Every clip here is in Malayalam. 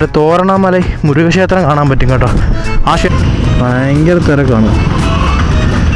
ഇവിടെ തോരണമല മുരുകക്ഷേത്രം കാണാൻ പറ്റും കേട്ടോ. ആ ക്ഷേ ഭയങ്കര തിരക്കാണ്.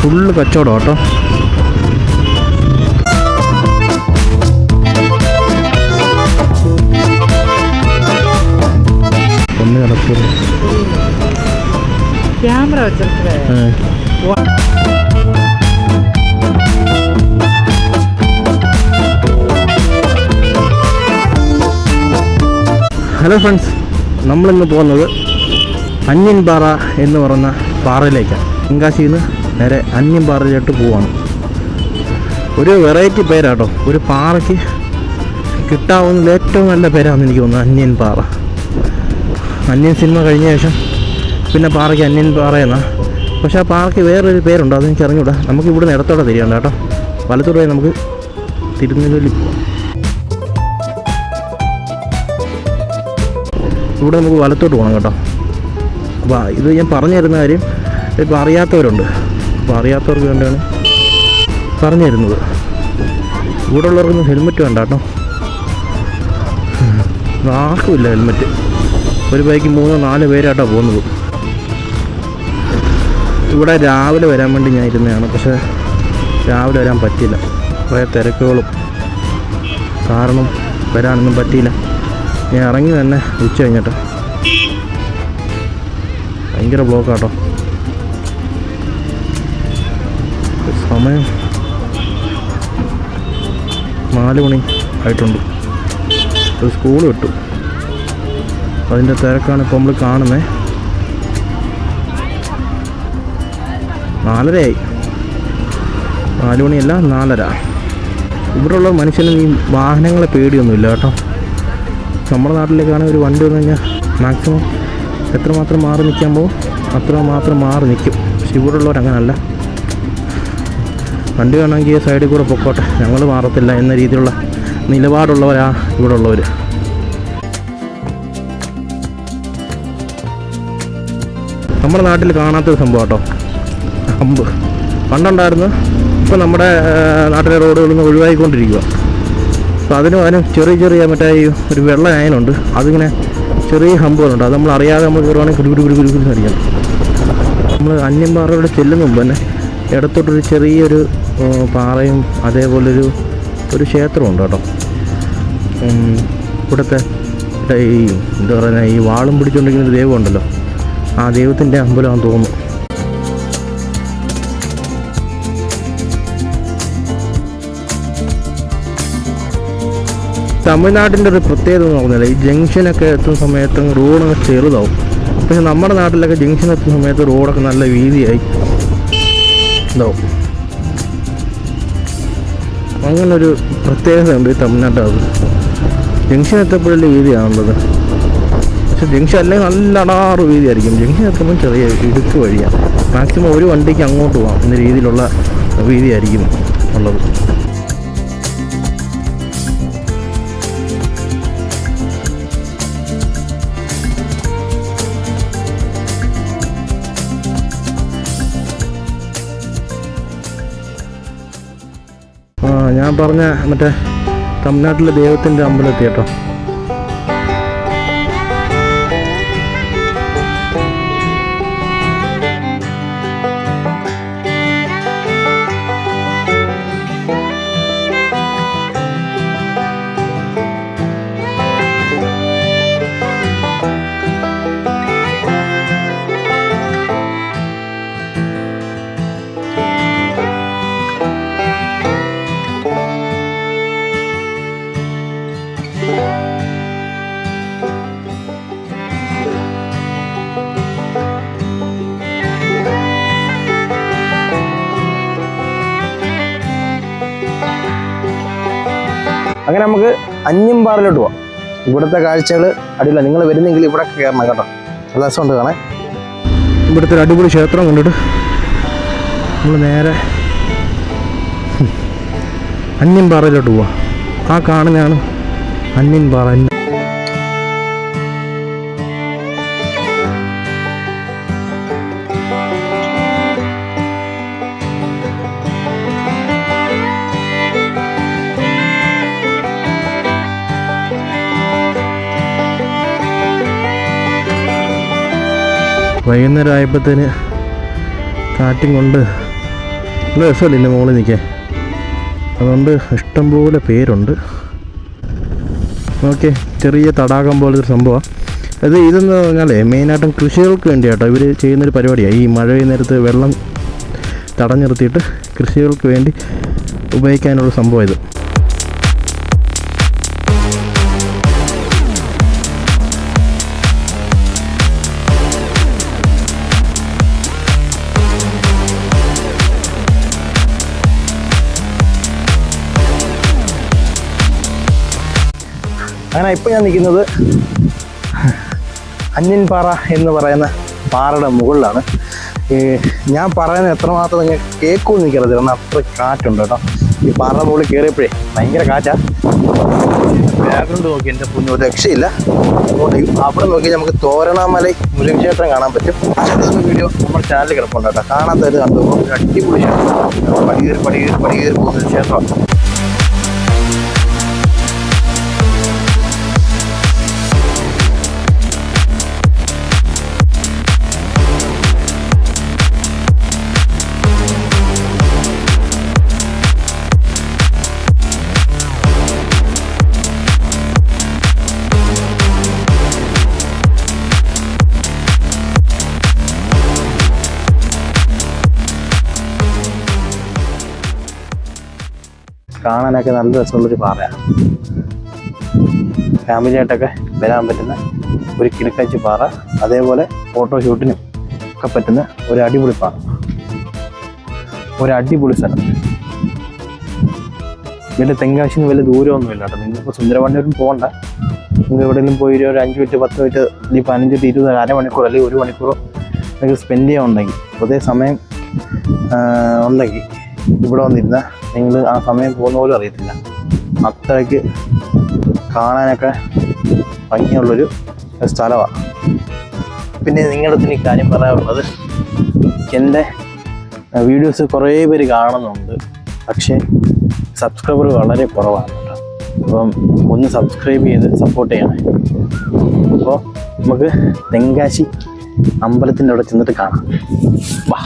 ഫുള്ള് കച്ചവടം കേട്ടോ. Hello friends. നമ്മളിന്ന് പോകുന്നത് അന്യൻപാറ എന്ന് പറയുന്ന പാറയിലേക്കാണ്. തെങ്കാശിയിൽ നിന്ന് നേരെ അന്യൻപാറയിലോട്ട് പോവാണ്. ഒരു വെറൈറ്റി പേരാട്ടോ. ഒരു പാറയ്ക്ക് കിട്ടാവുന്ന ഏറ്റവും നല്ല പേരാണെന്ന് എനിക്ക് തോന്നുന്നത് അന്യൻ പാറ അന്യൻ സിനിമ കഴിഞ്ഞ ശേഷം പിന്നെ പാറയ്ക്ക് അന്യൻ പാറ എന്നാ. പക്ഷേ ആ പാറയ്ക്ക് വേറൊരു പേരുണ്ട് അതെനിക്ക് അറിഞ്ഞൂടാ നമുക്ക് ഇവിടുന്ന് ഇടത്തോടെ തിരിയണ്ട കേട്ടോ. വലത്തോടെ നമുക്ക് തിരുനെല്ലി പോവാം. ഇവിടെ നമുക്ക് വലത്തോട്ട് പോകണം കേട്ടോ. അപ്പോൾ ഇത് ഞാൻ പറഞ്ഞു തരുന്ന കാര്യം ഇപ്പോൾ അറിയാത്തവരുണ്ട്. അപ്പോൾ അറിയാത്തവർക്ക് വേണ്ടിയാണ് പറഞ്ഞു തരുന്നത് ഇവിടെ ഉള്ളവർക്കൊന്നും ഹെൽമെറ്റ് വേണ്ട കേട്ടോ. ആർക്കുമില്ല ഹെൽമെറ്റ്. ഒരു ബൈക്ക് മൂന്നോ നാല് പേരായിട്ടാണ് പോകുന്നത്. ഇവിടെ രാവിലെ വരാൻ വേണ്ടി ഞാൻ ഇരുന്നതാണ്. പക്ഷേ രാവിലെ വരാൻ പറ്റിയില്ല. കുറേ തിരക്കുകളും കാരണം വരാനൊന്നും പറ്റിയില്ല. ഞാൻ ഇറങ്ങി തന്നെ ഉച്ച കഴിഞ്ഞിട്ട്. ഭയങ്കര ബ്ലോക്കാട്ടോ സമയം നാല് മണി ആയിട്ടുണ്ട്. ഒരു സ്കൂൾ വിട്ടു. അതിന്റെ തിരക്കാണ് ഇപ്പോൾ നമ്മൾ കാണുന്നത് നാലരയായി. നാല് മണിയല്ല നാലര. ഇവിടെയുള്ള മനുഷ്യന് ഈ വാഹനങ്ങളെ പേടിയൊന്നുമില്ല കേട്ടോ. നമ്മുടെ നാട്ടിലേക്കാണെങ്കിൽ ഒരു വണ്ടി വന്നു കഴിഞ്ഞാൽ മാക്സിമം എത്രമാത്രം മാറി നിൽക്കാൻ പോകും അത്രമാത്രം മാറി നിൽക്കും. പക്ഷെ ഇവിടെ ഉള്ളവർ അങ്ങനല്ല. വണ്ടി വേണമെങ്കിൽ സൈഡിൽ കൂടെ പൊക്കോട്ടെ. ഞങ്ങൾ മാറത്തില്ല എന്ന രീതിയിലുള്ള നിലപാടുള്ളവരാ ഇവിടെ ഉള്ളവർ നമ്മുടെ നാട്ടിൽ കാണാത്തൊരു സംഭവം കേട്ടോ. അമ്പ്. പണ്ടുണ്ടായിരുന്നു. ഇപ്പം നമ്മുടെ നാട്ടിലെ റോഡുകളിൽ നിന്ന് ഒഴിവായിക്കൊണ്ടിരിക്കുക അപ്പോൾ അതിന് പകരം ചെറിയ ചെറിയ മറ്റേ ഒരു വെള്ള അയനുണ്ട് അതിങ്ങനെ ചെറിയ ഹമ്പുകളുണ്ട്. അത് നമ്മൾ അറിയാതെ നമ്മൾ കയറുവാണെങ്കിൽ കുരു കുരു കുരു കുരു അറിയാം നമ്മൾ അന്യൻപാറയോടെ ചെല്ലുന്ന മുമ്പ് തന്നെ ഇടത്തോട്ടൊരു ചെറിയൊരു പാറയും അതേപോലൊരു ഒരു ക്ഷേത്രമുണ്ട് കേട്ടോ. ഇവിടുത്തെ ഈ എന്താ പറയുക ഈ വാളും പിടിച്ചുകൊണ്ടിരിക്കുന്ന ഒരു ദൈവമുണ്ടല്ലോ. ആ ദൈവത്തിന്റെ അമ്പലമാണെന്ന് തോന്നുന്നു. തമിഴ്നാട്ടിന്റെ ഒരു പ്രത്യേകത എന്ന് പറഞ്ഞാൽ ഈ ജംഗ്ഷനൊക്കെ എത്തുന്ന സമയത്ത് റോഡൊക്കെ ചെറുതാവും. പക്ഷെ നമ്മുടെ നാട്ടിലൊക്കെ ജംഗ്ഷൻ എത്തുന്ന സമയത്ത് റോഡൊക്കെ നല്ല വീതിയായി. ഇതാവും അങ്ങനൊരു പ്രത്യേകതയുണ്ട് ഈ തമിഴ്നാട്ടത് ജംഗ്ഷൻ എത്തപ്പോഴല്ലേ വീതിയാണുള്ളത്. പക്ഷെ ജംഗ്ഷൻ അല്ലെങ്കിൽ നല്ല അടാറ് വീതിയായിരിക്കും. ജംഗ്ഷൻ എത്തുമ്പോൾ ചെറിയ ഇടുക്ക് വഴിയാണ് മാക്സിമം ഒരു വണ്ടിക്ക് അങ്ങോട്ട് പോകാം എന്ന രീതിയിലുള്ള വീതിയായിരിക്കും ഉള്ളത്. ഞാൻ പറഞ്ഞ മറ്റേ തമിഴ്നാട്ടിലെ ദൈവത്തിന്റെ അമ്പലത്തി കേട്ടോ. അങ്ങനെ നമുക്ക് അഞ്ഞമ്പാറിലോട്ട് പോവാം. ഇവിടുത്തെ കാഴ്ചകൾ അടിയില്ല നിങ്ങൾ വരുന്നെങ്കിൽ ഇവിടെ കയറണം കേട്ടോ. രസമുണ്ട് കാണാൻ. ഇവിടുത്തെ ഒരു അടിപൊളി ക്ഷേത്രം കൊണ്ടിട്ട് നമ്മൾ നേരെ അന്യൻപാറയിലോട്ട് പോവാം. ആ കാണുന്നതാണ് അന്യൻപാറ വൈകുന്നേരം ആയപ്പോഴത്തേന് കാറ്റും കൊണ്ട് നല്ല രസമല്ലേ മുകളിൽ നിൽക്കാൻ? അതുകൊണ്ട് ഇഷ്ടംപോലെ പേരുണ്ട്. ഓക്കെ ചെറിയ തടാകം പോലത്തെ ഒരു സംഭവമാണ് അത് ഇതെന്ന് പറഞ്ഞാലേ മെയിനായിട്ടും കൃഷികൾക്ക് വേണ്ടിയാട്ടോ ഇവർ ചെയ്യുന്നൊരു പരിപാടിയാണ് ഈ മഴ നേരത്ത് വെള്ളം തടഞ്ഞു കൃഷികൾക്ക് വേണ്ടി ഉപയോഗിക്കാനുള്ള സംഭവം ഇത്. അങ്ങനെ ഇപ്പം ഞാൻ നിൽക്കുന്നത് അഞ്ഞൻപാറ പാറ എന്ന് പറയുന്ന പാറയുടെ മുകളിലാണ്. ഈ ഞാൻ പറയുന്നത് എത്രമാത്രം നിങ്ങൾ കേൾക്കുമെന്ന് എനിക്കറിയത്തില്ല. കാരണം അത്ര കാറ്റുണ്ട് കേട്ടോ. ഈ പാറ മുകളിൽ കയറിയപ്പോഴേ ഭയങ്കര കാറ്റാ. ബാക്ക്ഗ്രൗണ്ട് നോക്കി എന്റെ പൊന്നു. ഒരു രക്ഷയില്ല. അതുകൊണ്ട് അവിടെ നോക്കി നമുക്ക് തോരണാമലൈ മുരുകക്ഷേത്രം കാണാൻ പറ്റും. അതൊരു വീഡിയോ നമ്മുടെ ചാനലിൽ കിടപ്പുണ്ട് കേട്ടോ. കാണാത്തത് കണ്ടു അടിപൊളി ക്ഷേത്രം. പടിയേറി പടിയേറി പടിയേറി പോകുന്ന ക്ഷേത്രമാണ്. കാണാനൊക്കെ നല്ല രസമുള്ളൊരു പാറയാണ് ഫാമിലിയായിട്ടൊക്കെ വരാൻ പറ്റുന്ന ഒരു കിടക്കാച്ചി പാറ അതേപോലെ ഫോട്ടോ ഷൂട്ടിനും ഒക്കെ പറ്റുന്ന ഒരു അടിപൊളി പാറ. ഒരു അടിപൊളി സ്ഥലം. ഇതിന്റെ തെങ്കാശിന് വലിയ ദൂരമൊന്നുമില്ല കേട്ടോ. നിങ്ങളിപ്പോൾ സുന്ദരവണ്ണിയൊരു പോകണ്ട. നിങ്ങൾ എവിടെയെങ്കിലും പോയി ഒരു അഞ്ച് മിനിറ്റ് പത്ത് മിനിറ്റ് ഈ പതിനഞ്ച് മിനിറ്റ് ഇരുപത് അരമണിക്കൂർ അല്ലെങ്കിൽ ഒരു മണിക്കൂറോ നിങ്ങൾക്ക് സ്പെൻഡ് ചെയ്യാൻ ഉണ്ടെങ്കിൽ അതേ സമയം ഉണ്ടെങ്കിൽ ഇവിടെ വന്നിരുന്ന നിങ്ങൾ ആ സമയം പോകുന്ന പോലും അറിയത്തില്ല. അത്രയ്ക്ക് കാണാനൊക്കെ ഭംഗിയുള്ളൊരു സ്ഥലമാണ് പിന്നെ നിങ്ങളുടെ അടുത്ത് കാര്യം പറയാനുള്ളത് എന്റെ വീഡിയോസ് കുറേ പേര് കാണുന്നുണ്ട് പക്ഷേ സബ്സ്ക്രൈബർ വളരെ കുറവാണ് അപ്പം ഒന്ന് സബ്സ്ക്രൈബ് ചെയ്ത് സപ്പോർട്ട് ചെയ്യണം. അപ്പോൾ നമുക്ക് തെങ്കാശി അമ്പലത്തിന്റെ അവിടെ ചെന്നിട്ട് കാണാം. വാ.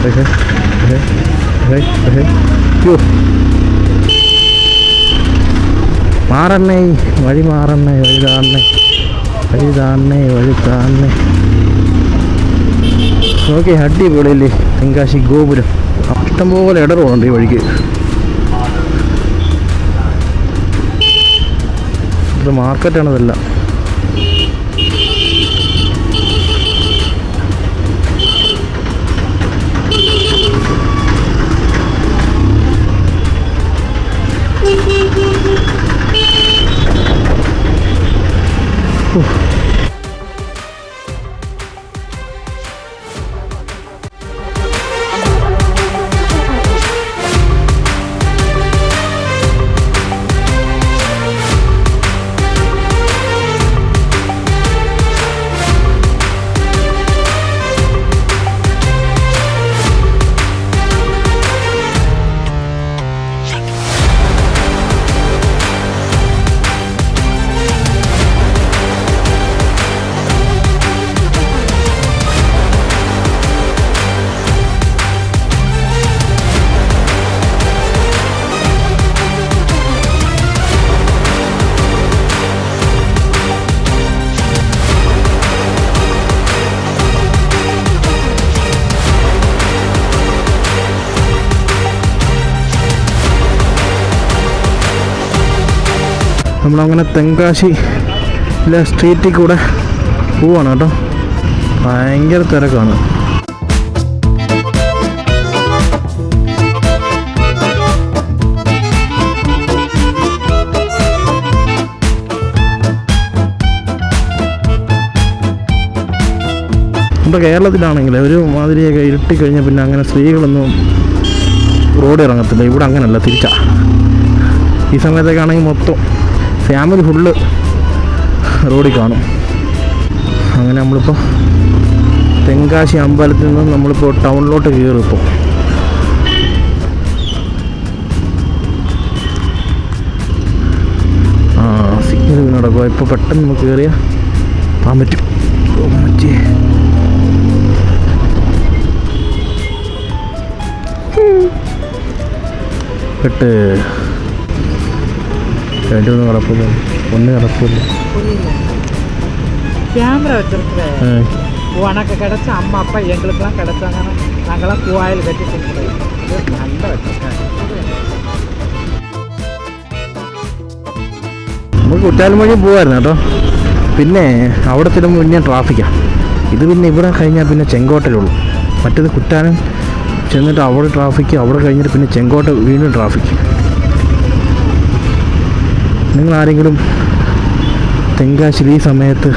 Okay. വഴി മാറണ്ണേ വഴി താണേ വഴി താണേ വഴി താണേ ഓക്കെ അടിപൊളിയല്ലേ? തെങ്കാശി ഗോപുരം. ഇഷ്ടംപോലെ ഇടറുണ്ട് ഈ വഴിക്ക്. ഇത് മാർക്കറ്റാണ് നമ്മളങ്ങനെ തെങ്കാശി സ്ട്രീറ്റിൽ കൂടെ പോവാണ് കേട്ടോ. ഭയങ്കര തിരക്കാണ്. നമ്മുടെ കേരളത്തിലാണെങ്കിൽ ഒരു മാതിരിയൊക്കെ ഇരുട്ടി കഴിഞ്ഞാൽ പിന്നെ അങ്ങനെ സ്ത്രീകളൊന്നും റോഡ് ഇറങ്ങത്തില്ല ഇവിടെ അങ്ങനല്ല തിരിച്ചാ. ഈ സമയത്തൊക്കെ ആണെങ്കിൽ മൊത്തം ഫാമിലി ഫുള്ള് റോഡിൽ കാണും. അങ്ങനെ നമ്മളിപ്പോൾ തെങ്കാശി അമ്പലത്തിൽ നിന്ന് നമ്മളിപ്പോൾ ടൗണിലോട്ട് കയറും ഇപ്പോൾ ആ സിഗ്നൽ നടക്കുക ഇപ്പോൾ പെട്ടെന്ന് നമുക്ക് കയറിയാൽ പോകാൻ പറ്റും. പെട്ട്. എട്ട് രണ്ടൊന്നും കിടപ്പില്ല ഒന്ന് കിടപ്പില്ല கேமரா வச்சிருக்கிறேன் ഏ, உனக்கு கிடைச்ச அம்மா அப்பா எங்களுக்கெல்லாம் கிடைச்சாங்கன்னா நாங்களாம் கோயில் கட்டி கொடுக்குறோம் நல்ல வச்சிருக்கேன் നമുക്ക് കുറ്റാലും വഴി പോകായിരുന്നു കേട്ടോ പിന്നെ അവിടെ ചെല്ലുമ്പോൾ പിന്നെ ട്രാഫിക്കാണ് ഇത് പിന്നെ ഇവിടെ കഴിഞ്ഞാൽ പിന്നെ ചെങ്കോട്ടയിലുള്ളൂ മറ്റേത് കുറ്റാനം ചെന്നിട്ട് അവിടെ ട്രാഫിക്ക് അവിടെ കഴിഞ്ഞിട്ട് പിന്നെ ചെങ്കോട്ട വീണ്ടും ട്രാഫിക്ക് നിങ്ങൾ ആരെങ്കിലും തെങ്കാശിൽ ഈ സമയത്ത്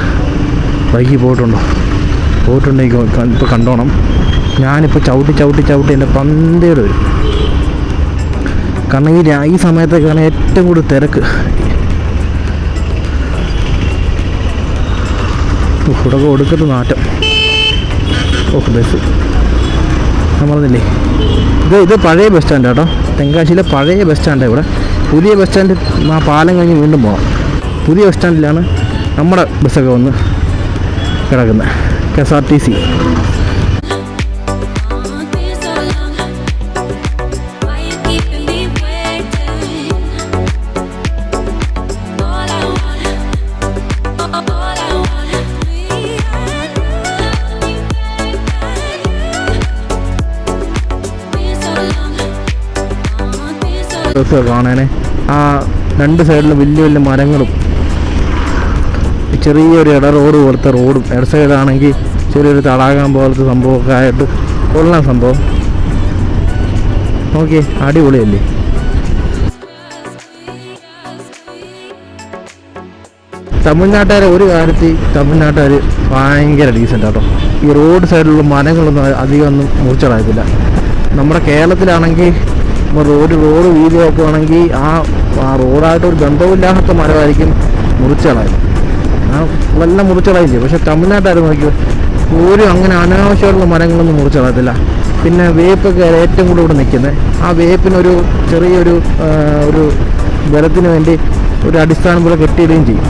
ബൈക്കിൽ പോയിട്ടുണ്ടോ? പോയിട്ടുണ്ടെങ്കിൽ ഇപ്പോൾ കണ്ടോണം. ഞാനിപ്പോൾ ചവിട്ടി ചവിട്ടി ചവിട്ടി എന്റെ പന്തേട് വരും. കാരണം ഈ ഈ സമയത്തൊക്കെയാണ് ഏറ്റവും കൂടുതൽ തിരക്ക്. ഉഫ്, ഇവിടെ ഒടുക്കത്ത് നാറ്റം. Oh bus. ഞാൻ ഇത് ഇത് പഴയ ബസ് സ്റ്റാൻഡ് കേട്ടോ തെങ്കാശിയിലെ പഴയ ബസ് സ്റ്റാൻഡാണ് ഇവിടെ. പുതിയ ബസ് സ്റ്റാൻഡിൽ ആ പാലം കഴിഞ്ഞ് വീണ്ടും പോകാം പുതിയ ബസ് സ്റ്റാൻഡിലാണ് നമ്മുടെ ബസ്സൊക്കെ വന്ന് കിടക്കുന്നത്. K S R T C. Bus കാണാനേ. ആ രണ്ട് സൈഡിലും വലിയ വലിയ മരങ്ങളും ചെറിയൊരു ഇട റോഡ് പോലത്തെ റോഡും ഇട സൈഡാണെങ്കിൽ ചെറിയൊരു തടാകം പോലത്തെ സംഭവമൊക്കെ ആയിട്ട് കൊള്ളാം സംഭവം. ഓക്കെ അടിപൊളിയല്ലേ? തമിഴ്നാട്ടുകാരെ ഒരു കാര്യത്തിൽ തമിഴ്നാട്ടുകാർ ഭയങ്കര ഡീസന്റ് കേട്ടോ ഈ റോഡ് സൈഡിലുള്ള മരങ്ങളൊന്നും അധികം ഒന്നും നമ്മുടെ കേരളത്തിലാണെങ്കിൽ റോഡ് റോഡ് വീതി നോക്കുകയാണെങ്കിൽ ആ റോഡായിട്ട് ഒരു ബന്ധമില്ലാത്ത മരമായിരിക്കും മുറിച്ചളയും. ആ വല്ല മുറിച്ചളയില്ലേ പക്ഷെ തമിഴ്നാട്ടുകാർ നോക്കിയോ ഒരു അങ്ങനെ അനാവശ്യമായിട്ടുള്ള മരങ്ങളൊന്നും മുറിച്ചളയത്തില്ല. പിന്നെ വേപ്പൊക്കെ ഏറ്റവും കൂടുതൽ ഇവിടെ നിൽക്കുന്നത്. ആ വേപ്പിനൊരു ചെറിയൊരു ഒരു ബലത്തിന് വേണ്ടി ഒരു അടിസ്ഥാനം പോലെ കെട്ടിയിടുകയും ചെയ്യും.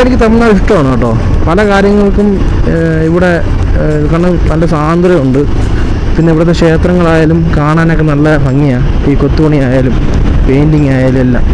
എനിക്ക് തമിഴ്നാട് ഇഷ്ടമാണ് കേട്ടോ. പല കാര്യങ്ങൾക്കും ഇവിടെ കാരണം നല്ല സ്വാതന്ത്ര്യമുണ്ട്. പിന്നെ ഇവിടുത്തെ ക്ഷേത്രങ്ങളായാലും കാണാനൊക്കെ നല്ല ഭംഗിയാണ് ഈ കൊത്തുപണി ആയാലും പെയിന്റിങ് ആയാലും എല്ലാം.